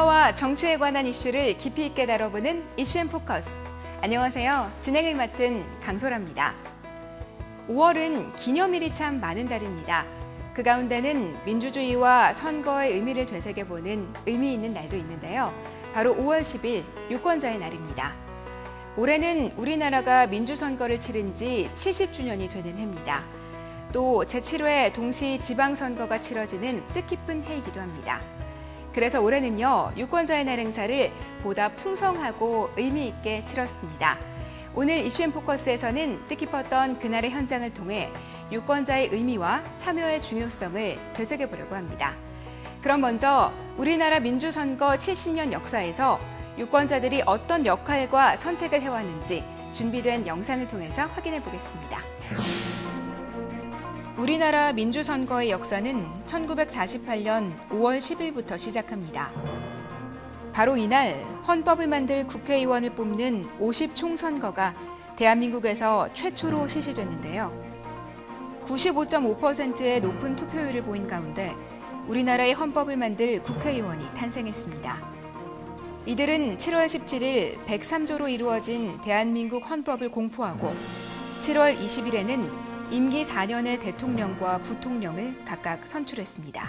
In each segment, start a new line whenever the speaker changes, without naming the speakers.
선거와 정치에 관한 이슈를 깊이 있게 다뤄보는 이슈앤 포커스. 안녕하세요. 진행을 맡은 강소라입니다. 5월은 기념일이 참 많은 달입니다. 그 가운데는 민주주의와 선거의 의미를 되새겨보는 의미 있는 날도 있는데요. 바로 5월 10일 유권자의 날입니다. 올해는 우리나라가 민주선거를 치른 지 70주년이 되는 해입니다. 또 제7회 동시 지방선거가 치러지는 뜻깊은 해이기도 합니다. 그래서 올해는요, 유권자의 날 행사를 보다 풍성하고 의미 있게 치렀습니다. 오늘 이슈앤 포커스에서는 뜻깊었던 그날의 현장을 통해 유권자의 의미와 참여의 중요성을 되새겨 보려고 합니다. 그럼 먼저 우리나라 민주선거 70년 역사에서 유권자들이 어떤 역할과 선택을 해왔는지 준비된 영상을 통해서 확인해 보겠습니다. 우리나라 민주선거의 역사는 1948년 5월 10일부터 시작합니다. 바로 이날 헌법을 만들 국회의원을 뽑는 50총 선거가 대한민국에서 최초로 실시됐는데요. 95.5%의 높은 투표율을 보인 가운데 우리나라의 헌법을 만들 국회의원이 탄생했습니다. 이들은 7월 17일 103조로 이루어진 대한민국 헌법을 공포하고 7월 20일에는 임기 4년의 대통령과 부통령을 각각 선출했습니다.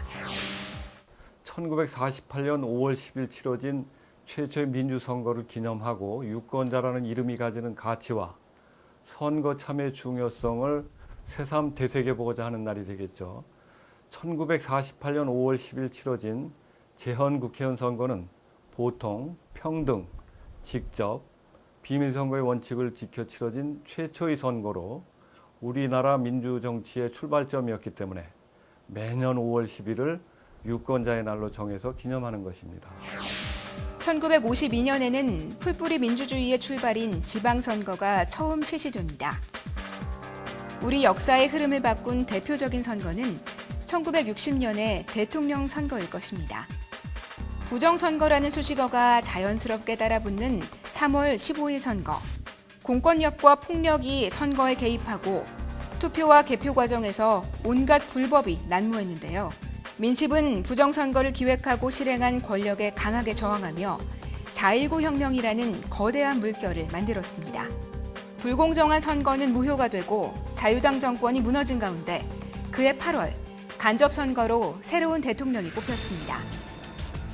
1948년 5월 10일 치러진 최초의 민주선거를 기념하고 유권자라는 이름이 가지는 가치와 선거 참여의 중요성을 새삼 되새겨보고자 하는 날이 되겠죠. 1948년 5월 10일 치러진 재헌 국회의원 선거는 보통, 평등, 직접, 비밀선거의 원칙을 지켜 치러진 최초의 선거로 우리나라 민주정치의 출발점이었기 때문에 매년 5월 10일을 유권자의 날로 정해서 기념하는 것입니다.
1952년에는 풀뿌리 민주주의의 출발인 지방선거가 처음 실시됩니다. 우리 역사의 흐름을 바꾼 대표적인 선거는 1960년의 대통령 선거일 것입니다. 부정선거라는 수식어가 자연스럽게 따라붙는 3월 15일 선거. 공권력과 폭력이 선거에 개입하고 투표와 개표 과정에서 온갖 불법이 난무했는데요. 민심은 부정선거를 기획하고 실행한 권력에 강하게 저항하며 4.19 혁명이라는 거대한 물결을 만들었습니다. 불공정한 선거는 무효가 되고 자유당 정권이 무너진 가운데 그해 8월 간접선거로 새로운 대통령이 뽑혔습니다.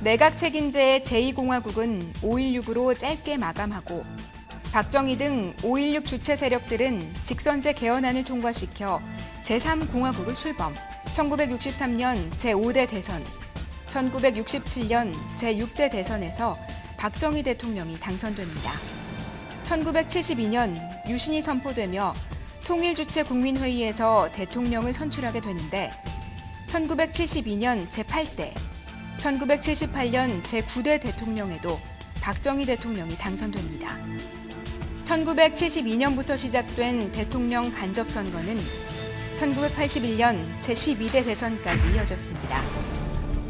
내각 책임제의 제2공화국은 5.16으로 짧게 마감하고 박정희 등 5.16 주체 세력들은 직선제 개헌안을 통과시켜 제3공화국을 출범, 1963년 제5대 대선, 1967년 제6대 대선에서 박정희 대통령이 당선됩니다. 1972년 유신이 선포되며 통일주체 국민회의에서 대통령을 선출하게 되는데 1972년 제8대, 1978년 제9대 대통령에도 박정희 대통령이 당선됩니다. 1972년부터 시작된 대통령 간접 선거는 1981년 제12대 대선까지 이어졌습니다.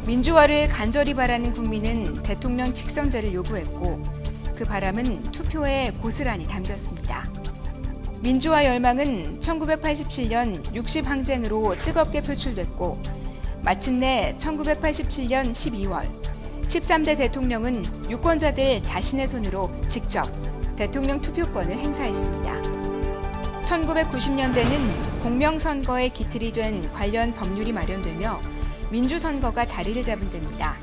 민주화를 간절히 바라는 국민은 대통령 직선제를 요구했고 그 바람은 투표에 고스란히 담겼습니다. 민주화 열망은 1987년 60항쟁으로 뜨겁게 표출됐고 마침내 1987년 12월 13대 대통령은 유권자들 자신의 손으로 직접 대통령 투표권을 행사했습니다. 1990년대는 공명선거의 기틀이 된 관련 법률이 마련되며 민주선거가 자리를 잡은 때입니다.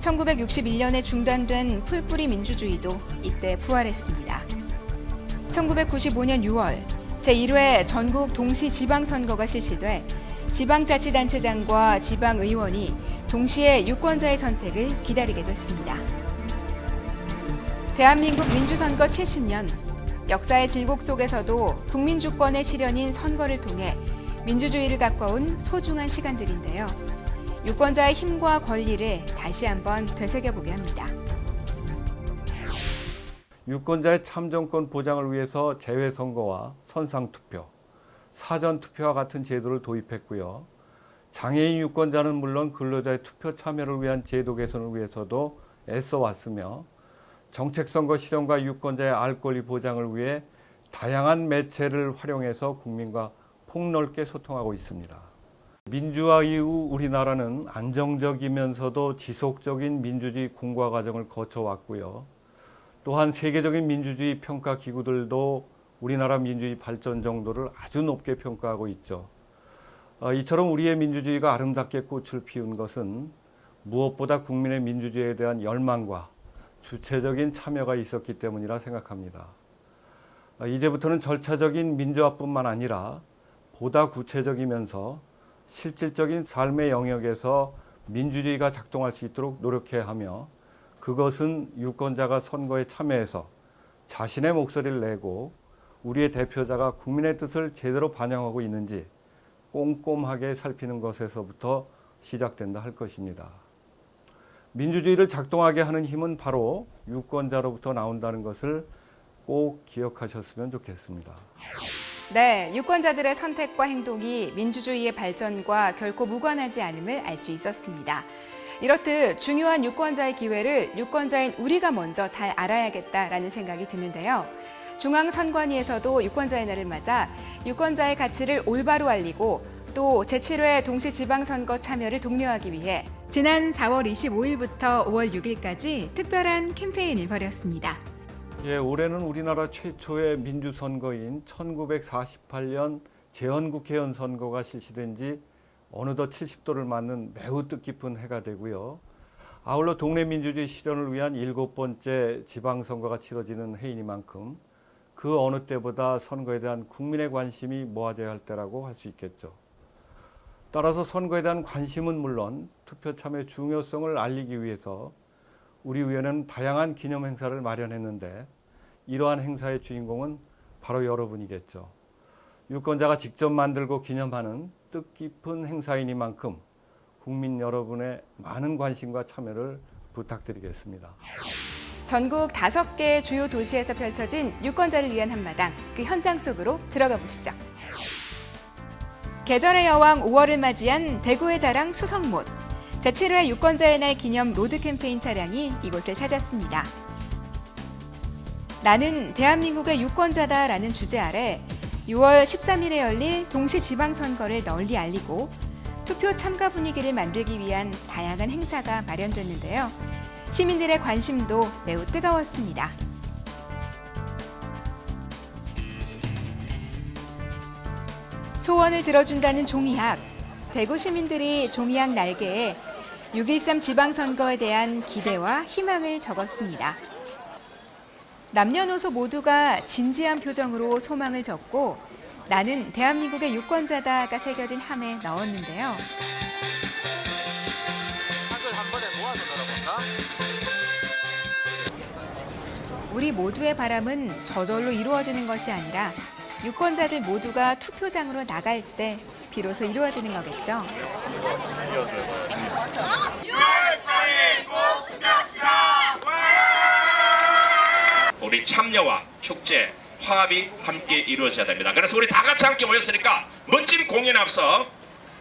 1961년에 중단된 풀뿌리 민주주의도 이때 부활했습니다. 1995년 6월 제1회 전국 동시 지방선거가 실시돼 지방자치단체장과 지방의원이 동시에 유권자의 선택을 기다리게 됐습니다. 대한민국 민주선거 70년 역사의 질곡 속에서도 국민 주권의 실현인 선거를 통해 민주주의를 가꿔온 소중한 시간들인데요. 유권자의 힘과 권리를 다시 한번 되새겨보게 합니다.
유권자의 참정권 보장을 위해서 재외선거와 선상투표, 사전투표와 같은 제도를 도입했고요. 장애인 유권자는 물론 근로자의 투표 참여를 위한 제도 개선을 위해서도 애써 왔으며 정책선거 실현과 유권자의 알 권리 보장을 위해 다양한 매체를 활용해서 국민과 폭넓게 소통하고 있습니다. 민주화 이후 우리나라는 안정적이면서도 지속적인 민주주의 공과 과정을 거쳐왔고요. 또한 세계적인 민주주의 평가 기구들도 우리나라 민주주의 발전 정도를 아주 높게 평가하고 있죠. 어, 이처럼 우리의 민주주의가 아름답게 꽃을 피운 것은 무엇보다 국민의 민주주의에 대한 열망과 주체적인 참여가 있었기 때문이라 생각합니다. 어, 이제부터는 절차적인 민주화뿐만 아니라 보다 구체적이면서 실질적인 삶의 영역에서 민주주의가 작동할 수 있도록 노력해야 하며 그것은 유권자가 선거에 참여해서 자신의 목소리를 내고 우리의 대표자가 국민의 뜻을 제대로 반영하고 있는지 꼼꼼하게 살피는 것에서부터 시작된다 할 것입니다. 민주주의를 작동하게 하는 힘은 바로 유권자로부터 나온다는 것을 꼭 기억하셨으면 좋겠습니다.
네, 유권자들의 선택과 행동이 민주주의의 발전과 결코 무관하지 않음을 알 수 있었습니다. 이렇듯 중요한 유권자의 기회를 유권자인 우리가 먼저 잘 알아야겠다라는 생각이 드는데요. 중앙선관위에서도 유권자의 날을 맞아 유권자의 가치를 올바로 알리고 또 제7회 동시 지방선거 참여를 독려하기 위해 지난 4월 25일부터 5월 6일까지 특별한 캠페인을 벌였습니다.
예, 올해는 우리나라 최초의 민주선거인 1948년 재헌국회의원 선거가 실시된 지 어느덧 70도를 맞는 매우 뜻깊은 해가 되고요. 아울러 동네 민주주의 실현을 위한 일곱 번째 지방선거가 치러지는 해이니만큼 그 어느 때보다 선거에 대한 국민의 관심이 모아져야 할 때라고 할 수 있겠죠. 따라서 선거에 대한 관심은 물론 투표 참여 중요성을 알리기 위해서 우리 의회는 다양한 기념 행사를 마련했는데 이러한 행사의 주인공은 바로 여러분이겠죠. 유권자가 직접 만들고 기념하는 뜻깊은 행사이니만큼 국민 여러분의 많은 관심과 참여를 부탁드리겠습니다.
전국 다섯 개 주요 도시에서 펼쳐진 유권자를 위한 한마당 그 현장 속으로 들어가 보시죠. 계절의 여왕 5월을 맞이한 대구의 자랑 수성못 제7회 유권자의 날 기념 로드 캠페인 차량이 이곳을 찾았습니다. 나는 대한민국의 유권자다 라는 주제 아래 6월 13일에 열릴 동시 지방선거를 널리 알리고 투표 참가 분위기를 만들기 위한 다양한 행사가 마련됐는데요. 시민들의 관심도 매우 뜨거웠습니다. 소원을 들어준다는 종이학. 대구 시민들이 종이학 날개에 6.13 지방선거에 대한 기대와 희망을 적었습니다. 남녀노소 모두가 진지한 표정으로 소망을 적고 나는 대한민국의 유권자다가 새겨진 함에 넣었는데요. 우리 모두의 바람은 저절로 이루어지는 것이 아니라 유권자들 모두가 투표장으로 나갈 때 비로소 이루어지는 거겠죠.
우리 참여와 축제, 화합이 함께 이루어져야 됩니다. 그래서 우리 다 같이 함께 모였으니까 멋진 공연 앞서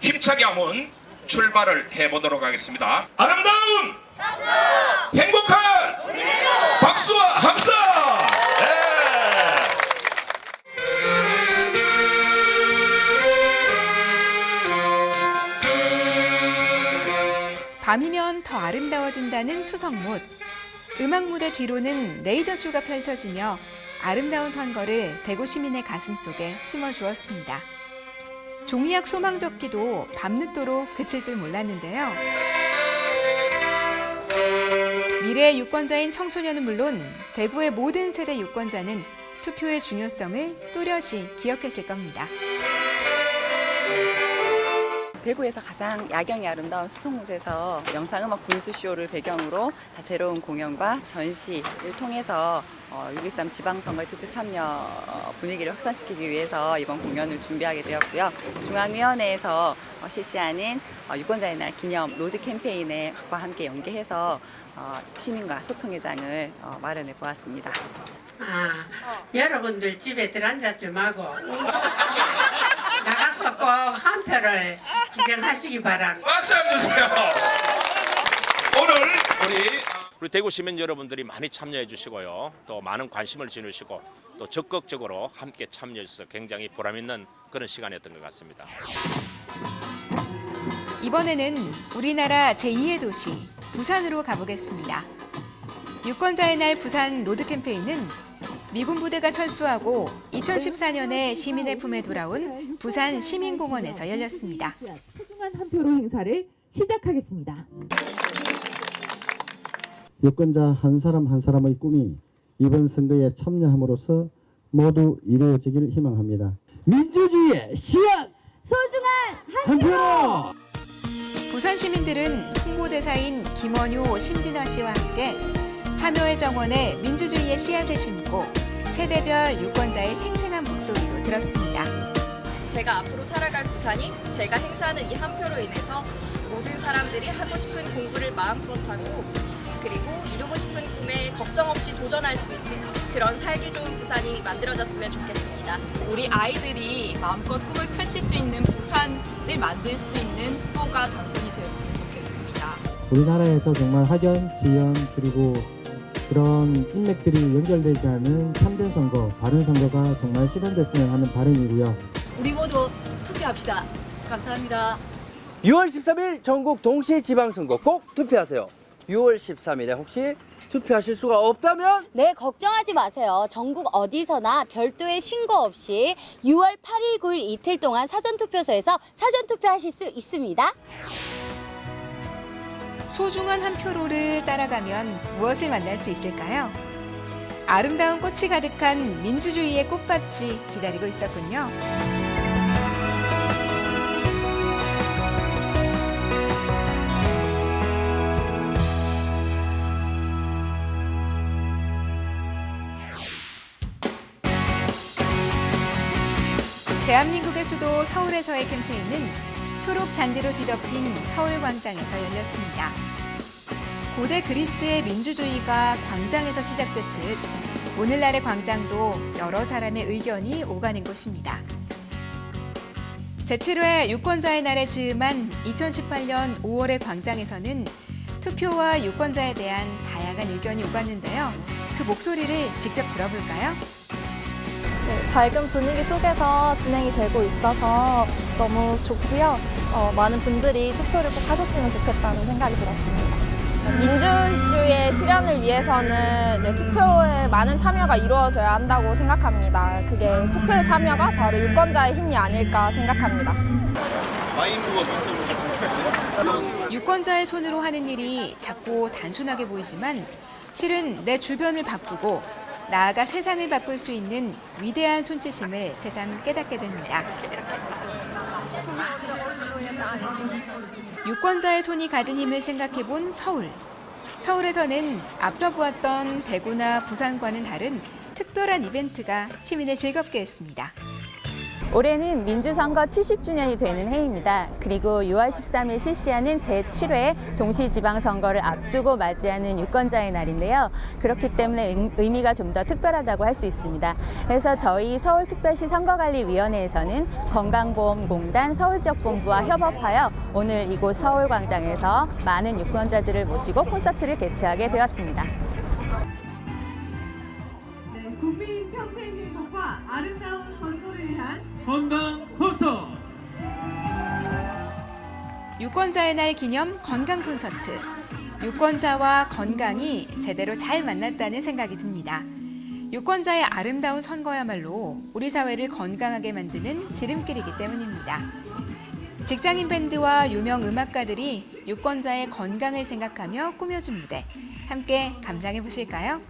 힘차게 한번 출발을 해보도록 하겠습니다. 아름다운 행복한 박수와 함성!
밤이면 더 아름다워진다는 수성못. 음악 무대 뒤로는 레이저 쇼가 펼쳐지며 아름다운 선거를 대구 시민의 가슴 속에 심어 주었습니다. 종이약 소망 적기도 밤늦도록 그칠 줄 몰랐는데요. 미래의 유권자인 청소년은 물론 대구의 모든 세대 유권자는 투표의 중요성을 또렷이 기억했을 겁니다.
대구에서 가장 야경이 아름다운 수성못에서 영상음악 분수쇼를 배경으로 다채로운 공연과 전시를 통해서 6.13 지방선거의 투표 참여 어, 분위기를 확산시키기 위해서 이번 공연을 준비하게 되었고요. 중앙위원회에서 어, 실시하는 어, 유권자의 날 기념 로드 캠페인과 함께 연계해서 어, 시민과 소통의 장을 어, 마련해 보았습니다.
아, 여러분들 집에 들어앉아 좀 하고 나가서 꼭 한 표를 기정하시기 바랍니다.
박수 한번 주세요. 오늘 우리 우리 대구 시민 여러분들이 많이 참여해 주시고요. 또 많은 관심을 지니시고 또 적극적으로 함께 참여해 주셔서 굉장히 보람 있는 그런 시간이었던 것 같습니다.
이번에는 우리나라 제2의 도시 부산으로 가보겠습니다. 유권자의 날 부산 로드 캠페인은 미군 부대가 철수하고 2014년에 시민의 품에 돌아온 부산 시민공원에서 열렸습니다.
소중한 한 표로 행사를 시작하겠습니다.
유권자 한 사람 한 사람의 꿈이 이번 선거에 참여함으로써 모두 이루어지길 희망합니다. 민주주의의 씨앗
소중한
한 표로!
부산 시민들은 홍보대사인 김원효, 심진아 씨와 함께 참여의 정원에 민주주의의 씨앗을 심고 세대별 유권자의 생생한 목소리도 들었습니다.
제가 앞으로 살아갈 부산이 제가 행사하는 이 한 표로 인해서 모든 사람들이 하고 싶은 공부를 마음껏 하고 그리고 이루고 싶은 꿈에 걱정 없이 도전할 수 있는 그런 살기 좋은 부산이 만들어졌으면 좋겠습니다.
우리 아이들이 마음껏 꿈을 펼칠 수 있는 부산을 만들 수 있는 후보가 당선이 되었으면 좋겠습니다.
우리나라에서 정말 학연, 지연 그리고 그런 인맥들이 연결되지 않은 참된 선거, 바른 선거가 정말 실현됐으면 하는 바람이고요.
우리 모두 투표합시다. 감사합니다.
6월 13일 전국 동시 지방선거 꼭 투표하세요. 6월 13일에 혹시 투표하실 수가 없다면
네, 걱정하지 마세요. 전국 어디서나 별도의 신고 없이 6월 8일, 9일 이틀 동안 사전투표소에서 사전투표하실 수 있습니다.
소중한 한 표로를 따라가면 무엇을 만날 수 있을까요? 아름다운 꽃이 가득한 민주주의의 꽃밭이 기다리고 있었군요. 대한민국의 수도 서울에서의 캠페인은 초록 잔디로 뒤덮인 서울 광장에서 열렸습니다. 고대 그리스의 민주주의가 광장에서 시작됐듯 오늘날의 광장도 여러 사람의 의견이 오가는 곳입니다. 제7회 유권자의 날에 즈음한 2018년 5월의 광장에서는 투표와 유권자에 대한 다양한 의견이 오갔는데요. 그 목소리를 직접 들어볼까요?
네, 밝은 분위기 속에서 진행이 되고 있어서 너무 좋고요. 어, 많은 분들이 투표를 꼭 하셨으면 좋겠다는 생각이 들었습니다. 민주주의의 실현을 위해서는 이제 투표에 많은 참여가 이루어져야 한다고 생각합니다. 그게 투표의 참여가 바로 유권자의 힘이 아닐까 생각합니다.
유권자의 손으로 하는 일이 자꾸 단순하게 보이지만 실은 내 주변을 바꾸고 나아가 세상을 바꿀 수 있는 위대한 손짓임을 새삼 깨닫게 됩니다. 유권자의 손이 가진 힘을 생각해 본 서울. 서울에서는 앞서 보았던 대구나 부산과는 다른 특별한 이벤트가 시민을 즐겁게 했습니다.
올해는 민주선거 70주년이 되는 해입니다. 그리고 6월 13일 실시하는 제7회 동시지방선거를 앞두고 맞이하는 유권자의 날인데요. 그렇기 때문에 의- 의미가 좀 더 특별하다고 할 수 있습니다. 그래서 저희 서울특별시 선거관리위원회에서는 건강보험공단 서울지역본부와 협업하여 오늘 이곳 서울광장에서 많은 유권자들을 모시고 콘서트를 개최하게 되었습니다.
건강 콘서트.
유권자의 날 기념 건강 콘서트. 유권자와 건강이 제대로 잘 만났다는 생각이 듭니다. 유권자의 아름다운 선거야말로 우리 사회를 건강하게 만드는 지름길이기 때문입니다. 직장인 밴드와 유명 음악가들이 유권자의 건강을 생각하며 꾸며준 무대. 함께 감상해 보실까요?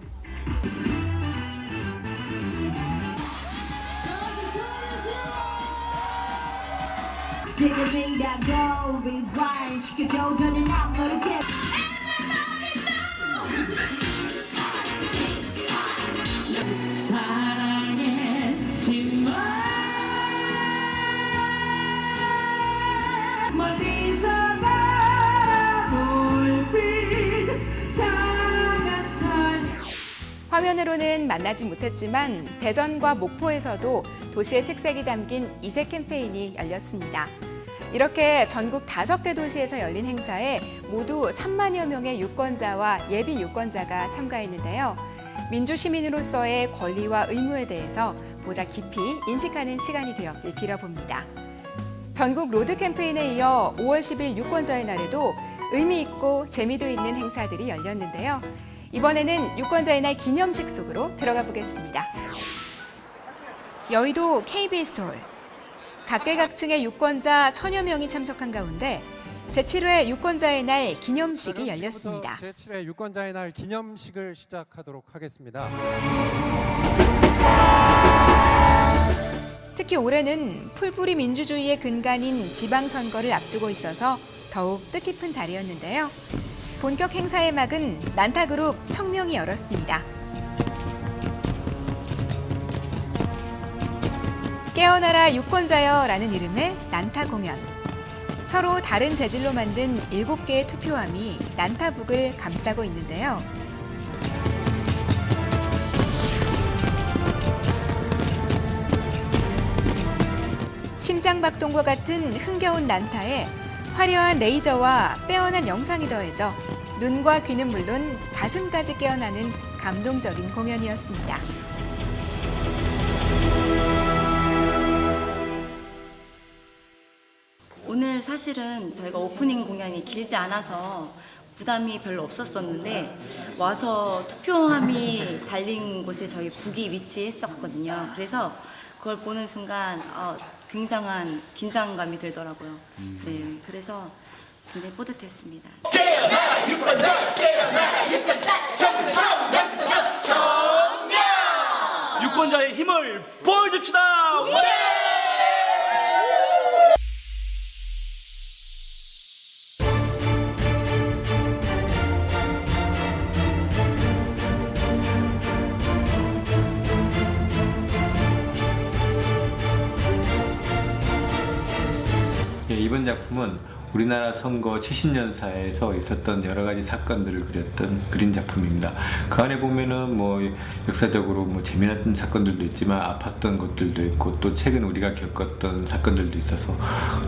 화면으로는 만나지 못했지만 대전과 목포에서도 도시의 특색이 담긴 이색 캠페인이 열렸습니다. 이렇게 전국 다섯 개 도시에서 열린 행사에 모두 3만여 명의 유권자와 예비 유권자가 참가했는데요. 민주시민으로서의 권리와 의무에 대해서 보다 깊이 인식하는 시간이 되었길 빌어봅니다. 전국 로드 캠페인에 이어 5월 10일 유권자의 날에도 의미 있고 재미도 있는 행사들이 열렸는데요. 이번에는 유권자의 날 기념식 속으로 들어가 보겠습니다. 여의도 KBS 홀. 각계각층의 유권자 천여 명이 참석한 가운데 제7회 유권자의 날 기념식이 열렸습니다.
제7회 유권자의 날 기념식을 시작하도록 하겠습니다.
특히 올해는 풀뿌리 민주주의의 근간인 지방선거를 앞두고 있어서 더욱 뜻깊은 자리였는데요. 본격 행사의 막은 난타그룹 청명이 열었습니다. 깨어나라 유권자여 라는 이름의 난타 공연. 서로 다른 재질로 만든 7개의 투표함이 난타북을 감싸고 있는데요. 심장박동과 같은 흥겨운 난타에 화려한 레이저와 빼어난 영상이 더해져 눈과 귀는 물론 가슴까지 깨어나는 감동적인 공연이었습니다.
사실은 저희가 오프닝 공연이 길지 않아서 부담이 별로 없었었는데 와서 투표함이 달린 곳에 저희 북이 위치했었거든요. 그래서 그걸 보는 순간 어, 굉장한 긴장감이 들더라고요. 네, 그래서 굉장히 뿌듯했습니다.
깨어나라 유권자 깨어나라 유권자 정권 청명 청명 청명
유권자의 힘을 보여줍시다.
예, 이번 작품은 우리나라 선거 70년사에서 있었던 여러 가지 사건들을 그렸던 그린 작품입니다. 그 안에 보면은 뭐 역사적으로 뭐 재미났던 사건들도 있지만 아팠던 것들도 있고 또 최근 우리가 겪었던 사건들도 있어서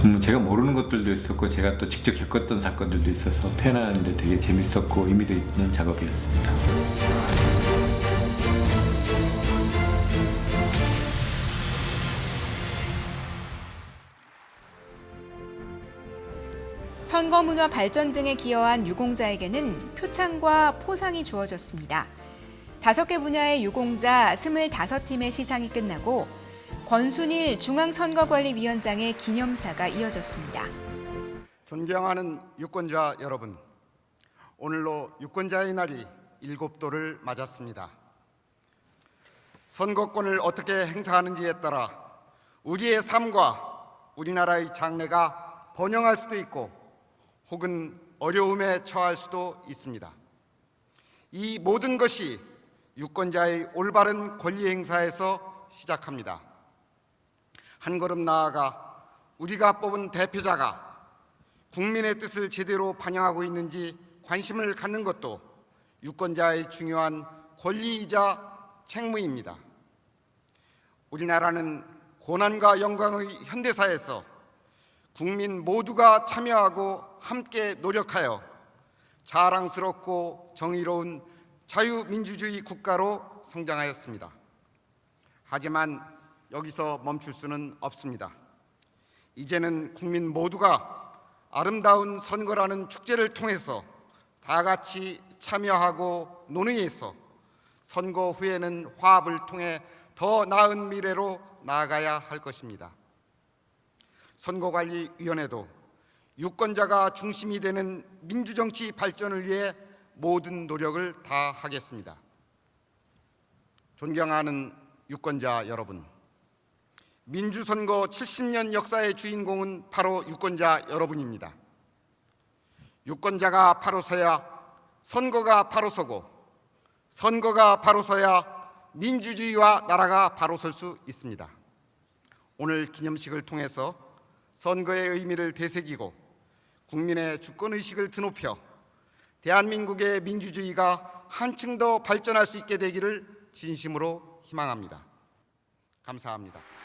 음, 제가 모르는 것들도 있었고 제가 또 직접 겪었던 사건들도 있어서 표현하는데 되게 재밌었고 의미도 있는 작업이었습니다.
선거 문화 발전 등에 기여한 유공자에게는 표창과 포상이 주어졌습니다. 다섯 개 분야의 유공자 25팀의 시상이 끝나고 권순일 중앙선거관리위원장의 기념사가 이어졌습니다.
존경하는 유권자 여러분, 오늘로 유권자의 날이 일곱 도를 맞았습니다. 선거권을 어떻게 행사하는지에 따라 우리의 삶과 우리나라의 장래가 번영할 수도 있고 혹은 어려움에 처할 수도 있습니다. 이 모든 것이 유권자의 올바른 권리 행사에서 시작합니다. 한 걸음 나아가 우리가 뽑은 대표자가 국민의 뜻을 제대로 반영하고 있는지 관심을 갖는 것도 유권자의 중요한 권리이자 책무입니다. 우리나라는 고난과 영광의 현대사에서 국민 모두가 참여하고 함께 노력하여 자랑스럽고 정의로운 자유민주주의 국가로 성장하였습니다. 하지만 여기서 멈출 수는 없습니다. 이제는 국민 모두가 아름다운 선거라는 축제를 통해서 다 같이 참여하고 논의해서 선거 후에는 화합을 통해 더 나은 미래로 나아가야 할 것입니다. 선거관리위원회도 유권자가 중심이 되는 민주정치 발전을 위해 모든 노력을 다하겠습니다. 존경하는 유권자 여러분, 민주선거 70년 역사의 주인공은 바로 유권자 여러분입니다. 유권자가 바로 서야 선거가 바로 서고 선거가 바로 서야 민주주의와 나라가 바로 설 수 있습니다. 오늘 기념식을 통해서 선거의 의미를 되새기고 국민의 주권 의식을 드높여 대한민국의 민주주의가 한층 더 발전할 수 있게 되기를 진심으로 희망합니다. 감사합니다.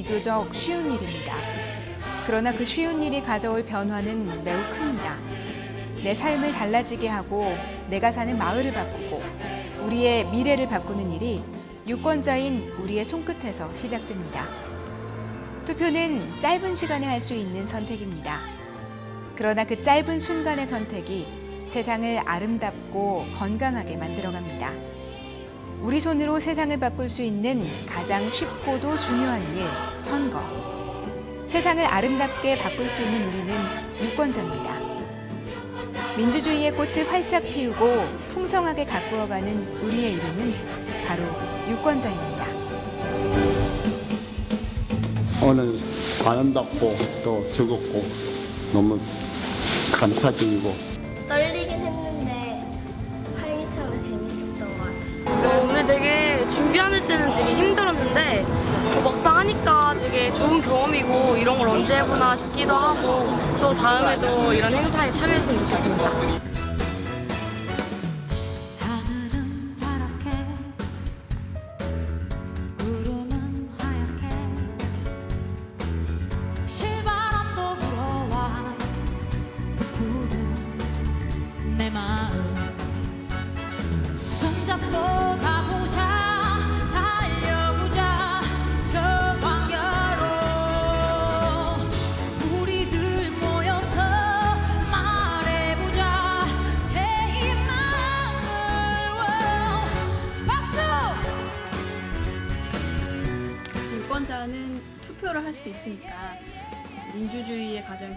비교적 쉬운 일입니다. 그러나 그 쉬운 일이 가져올 변화는 매우 큽니다. 내 삶을 달라지게 하고 내가 사는 마을을 바꾸고 우리의 미래를 바꾸는 일이 유권자인 우리의 손끝에서 시작됩니다. 투표는 짧은 시간에 할 수 있는 선택입니다. 그러나 그 짧은 순간의 선택이 세상을 아름답고 건강하게 만들어갑니다. 우리 손으로 세상을 바꿀 수 있는 가장 쉽고도 중요한 일, 선거. 세상을 아름답게 바꿀 수 있는 우리는 유권자입니다. 민주주의의 꽃을 활짝 피우고 풍성하게 가꾸어가는 우리의 이름은 바로 유권자입니다.
오늘 아름답고 또 즐겁고 너무 감사드리고
떨리긴 준비하는 때는 되게 힘들었는데 또 막상 하니까 되게 좋은 경험이고 이런 걸 언제 해보나 싶기도 하고 또 다음에도 이런 행사에 참여했으면 좋겠습니다.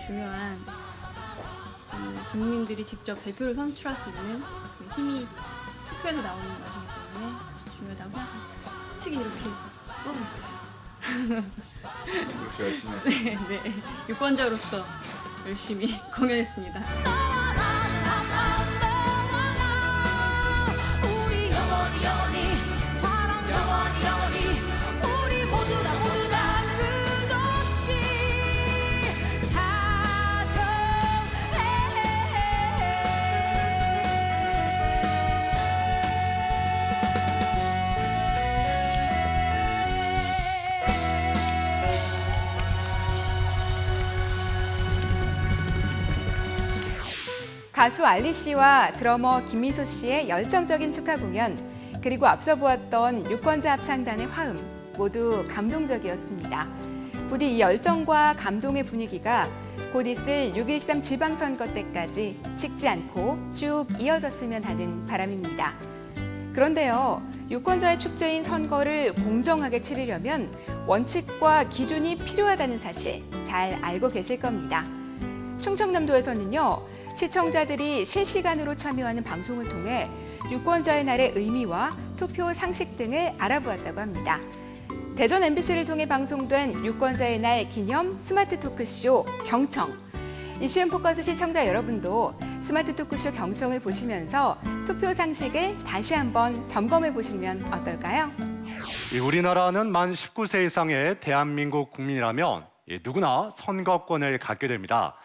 중요한 음, 국민들이 직접 대표를 선출할 수 있는 그 힘이 투표에서 나오는 것이기 때문에 중요하다고 생각합니다. 수특이 이렇게 떠고 있어요. 네, 네. 유권자로서 열심히 공연했습니다.
가수 알리 씨와 드러머 김미소 씨의 열정적인 축하 공연, 그리고 앞서 보았던 유권자 합창단의 화음, 모두 감동적이었습니다. 부디 이 열정과 감동의 분위기가 곧 있을 6.13 지방선거 때까지 식지 않고 쭉 이어졌으면 하는 바람입니다. 그런데요, 유권자의 축제인 선거를 공정하게 치르려면 원칙과 기준이 필요하다는 사실 잘 알고 계실 겁니다. 충청남도에서는요, 시청자들이 실시간으로 참여하는 방송을 통해 유권자의 날의 의미와 투표 상식 등을 알아보았다고 합니다. 대전 MBC를 통해 방송된 유권자의 날 기념 스마트 토크쇼 경청. 이슈앤 포커스 시청자 여러분도 스마트 토크쇼 경청을 보시면서 투표 상식을 다시 한번 점검해 보시면 어떨까요?
이 우리나라는 만 19세 이상의 대한민국 국민이라면 예, 누구나 선거권을 갖게 됩니다.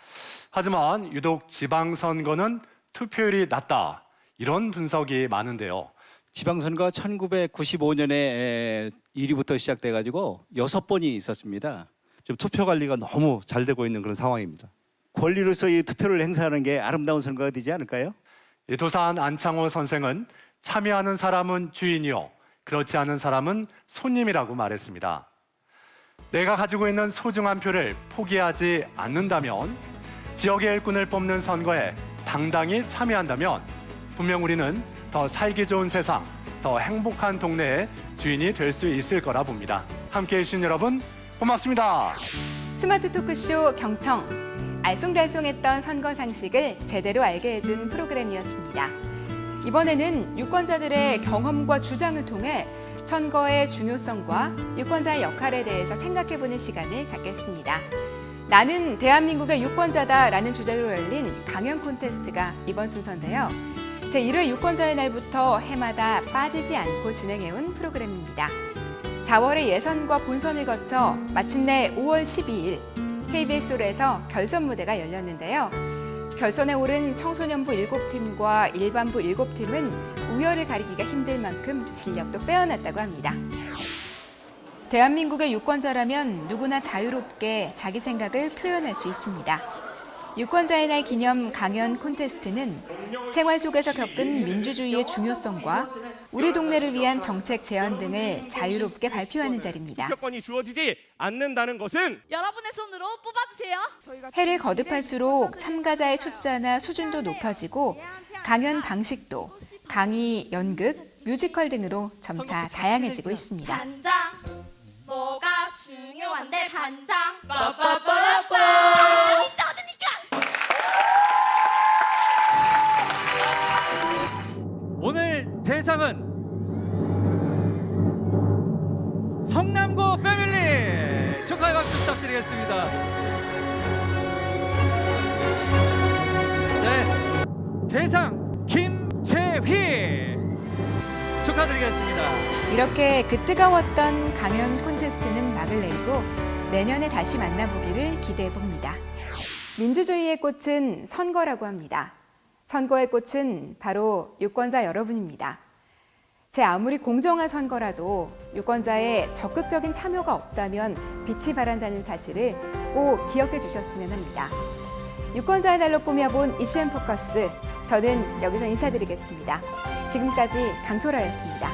하지만 유독 지방선거는 투표율이 낮다. 이런 분석이 많은데요.
지방선거 1995년에 1위부터 시작돼 가지고 여섯 번이 있었습니다.
지금 투표 관리가 너무 잘 되고 있는 그런 상황입니다.
권리로서 이 투표를 행사하는 게 아름다운 선거가 되지 않을까요?
이 도산 안창호 선생은 참여하는 사람은 주인이요. 그렇지 않은 사람은 손님이라고 말했습니다. 내가 가지고 있는 소중한 표를 포기하지 않는다면 지역의 일꾼을 뽑는 선거에 당당히 참여한다면 분명 우리는 더 살기 좋은 세상, 더 행복한 동네의 주인이 될 수 있을 거라 봅니다. 함께 해주신 여러분 고맙습니다.
스마트 토크쇼 경청. 알쏭달쏭했던 선거 상식을 제대로 알게 해준 프로그램이었습니다. 이번에는 유권자들의 경험과 주장을 통해 선거의 중요성과 유권자의 역할에 대해서 생각해보는 시간을 갖겠습니다. 나는 대한민국의 유권자다라는 주제로 열린 강연 콘테스트가 이번 순서인데요. 제1회 유권자의 날부터 해마다 빠지지 않고 진행해온 프로그램입니다. 4월의 예선과 본선을 거쳐 마침내 5월 12일 KBS홀에서 결선 무대가 열렸는데요. 결선에 오른 청소년부 7팀과 일반부 7팀은 우열을 가리기가 힘들 만큼 실력도 빼어났다고 합니다. 대한민국의 유권자라면 누구나 자유롭게 자기 생각을 표현할 수 있습니다. 유권자의 날 기념 강연 콘테스트는 생활 속에서 겪은 민주주의의 중요성과 우리 동네를 위한 정책 제안 등을 자유롭게 발표하는 자리입니다.
투표권이 주어지지 않는다는 것은
여러분의 손으로 뽑아주세요.
해를 거듭할수록 참가자의 숫자나 수준도 높아지고 강연 방식도 강의, 연극, 뮤지컬 등으로 점차 다양해지고 있습니다.
뭐가 중요한데 반장
빠빠빠라빠.
당연히 떠드니까
오늘 대상은 성남고 패밀리 축하의 박수 부탁드리겠습니다. 네, 대상 축하드리겠습니다.
이렇게 그 뜨거웠던 강연 콘테스트는 막을 내리고 내년에 다시 만나보기를 기대해 봅니다. 민주주의의 꽃은 선거라고 합니다. 선거의 꽃은 바로 유권자 여러분입니다. 제 아무리 공정한 선거라도 유권자의 적극적인 참여가 없다면 빛이 바란다는 사실을 꼭 기억해 주셨으면 합니다. 유권자의 날로 꾸며본 이슈 앤 포커스. 저는 여기서 인사드리겠습니다. 지금까지 강소라였습니다.